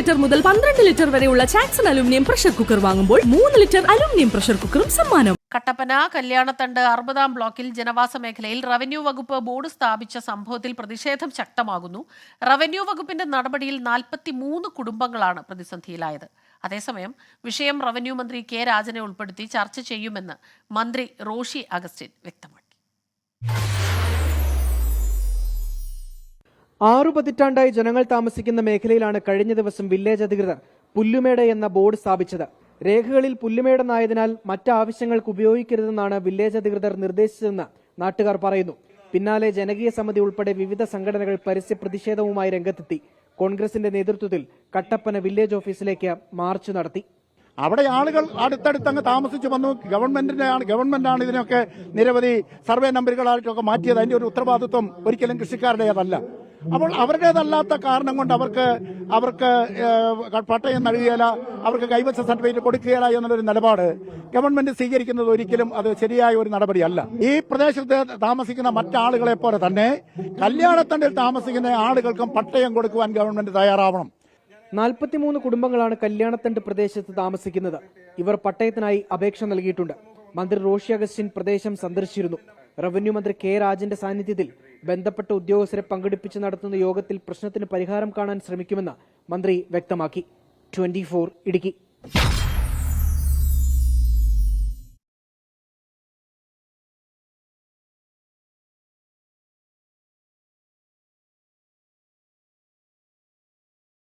Litre മുതൽ പന്ത്രണ്ട് litre വരെയുള്ള ചാക്സൺ അലുമിനിയം പ്രഷർ കുക്കർ വാങ്ങുമ്പോൾ മൂന്ന് ലിറ്റർ അലുമിനിയം പ്രഷർ കുക്കറും സമ്മാനം. കട്ടപ്പന കല്യാണത്തണ്ട് അറുപതാം ബ്ലോക്കിൽ ജനവാസ മേഖലയിൽ റവന്യൂ വകുപ്പ് ബോർഡ് സ്ഥാപിച്ച സംഭവത്തിൽ പ്രതിഷേധം ശക്തമാകുന്നു. റവന്യൂ വകുപ്പിന്റെ നടപടിയിൽ നാൽപ്പത്തി മൂന്ന് കുടുംബങ്ങളാണ് പ്രതിസന്ധിയിലായത്. അതേസമയം വിഷയം റവന്യൂ മന്ത്രി കെ രാജനെ ഉൾപ്പെടുത്തി ചർച്ച ചെയ്യുമെന്ന് മന്ത്രി റോഷി അഗസ്റ്റിൻ വ്യക്തമാക്കി. ആറു പതിറ്റാണ്ടായി ജനങ്ങൾ താമസിക്കുന്ന മേഖലയിലാണ് കഴിഞ്ഞ ദിവസം വില്ലേജ് അധികൃതർ പുല്ലുമേട എന്ന ബോർഡ് സ്ഥാപിച്ചത്. രേഖകളിൽ പുല്ലുമേടെന്നായതിനാൽ മറ്റാവശ്യങ്ങൾക്ക് ഉപയോഗിക്കരുതെന്നാണ് വില്ലേജ് അധികൃതർ നിർദ്ദേശിച്ചതെന്ന് നാട്ടുകാർ പറയുന്നു. പിന്നാലെ ജനകീയ സമിതി ഉൾപ്പെടെ വിവിധ സംഘടനകൾ പരസ്യ പ്രതിഷേധവുമായി രംഗത്തെത്തി. കോൺഗ്രസിന്റെ നേതൃത്വത്തിൽ കട്ടപ്പന വില്ലേജ് ഓഫീസിലേക്ക് മാർച്ച് നടത്തി. അവിടെ ആളുകൾ അടുത്തടുത്ത് അങ്ങ് താമസിച്ചു വന്നു. ഗവൺമെന്റിന്റെ ഗവൺമെന്റാണ് ഇതിനൊക്കെ നിരവധി സർവേ നമ്പറുകളായിട്ടൊക്കെ മാറ്റിയത്. അതിന്റെ ഒരു ഉത്തരവാദിത്വം ഒരിക്കലും കൃഷിക്കാരുടേതല്ല. അപ്പോൾ അവരുടേതല്ലാത്ത കാരണം കൊണ്ട് അവർക്ക് അവർക്ക് പട്ടയം നൽകുകയില്ല അവർക്ക് കൈവശ സർട്ടിഫിക്കറ്റ് കൊടുക്കുകയില്ല എന്നുള്ളൊരു നിലപാട് ഗവൺമെന്റ് സ്വീകരിക്കുന്നത് ഒരിക്കലും അത് ശരിയായ ഒരു നടപടിയല്ല. ഈ പ്രദേശത്ത് താമസിക്കുന്ന മറ്റാളുകളെ പോലെ തന്നെ കല്യാണത്തണ്ടിൽ താമസിക്കുന്ന ആളുകൾക്കും പട്ടയം കൊടുക്കുവാൻ ഗവൺമെന്റ് തയ്യാറാവണം. നാൽപ്പത്തിമൂന്ന് കുടുംബങ്ങളാണ് കല്യാണത്തണ്ട് പ്രദേശത്ത് താമസിക്കുന്നത്. ഇവർ പട്ടയത്തിനായി അപേക്ഷ നൽകിയിട്ടുണ്ട്. മന്ത്രി റോഷി അഗസ്റ്റിൻ പ്രദേശം സന്ദർശിച്ചിരുന്നു. റവന്യൂ മന്ത്രി കെ രാജന്റെ സാന്നിധ്യത്തിൽ ബന്ധപ്പെട്ട ഉദ്യോഗസ്ഥരെ പങ്കെടുപ്പിച്ച് നടത്തുന്ന യോഗത്തിൽ പ്രശ്നത്തിന് പരിഹാരം കാണാൻ ശ്രമിക്കുമെന്ന് മന്ത്രി വ്യക്തമാക്കി. ട്വന്റി ഇടുക്കി.